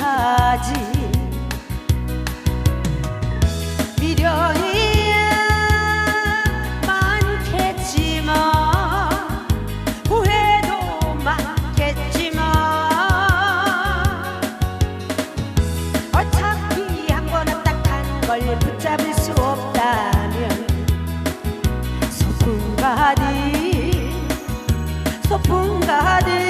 하지. 미련이야 많겠지만 후회도 많겠지만 어차피 한 번 딱한 걸 붙잡을 수 없다면 소풍 가듯 소풍 가듯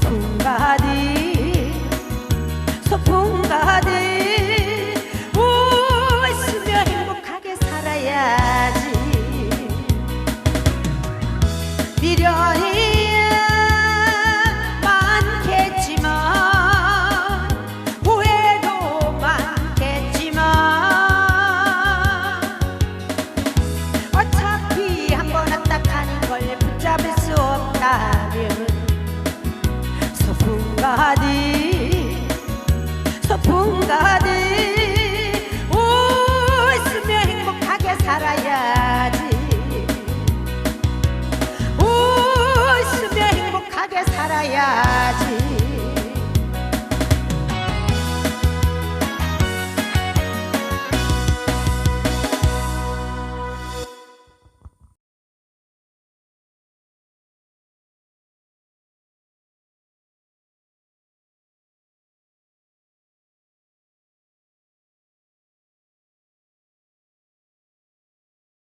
소풍 가듯 소풍 가듯 웃으며 행복하게 살아야지. 미련이 가디 소풍 가디 웃으며 행복하게 살아야지. 웃으며 행복하게 살아야지.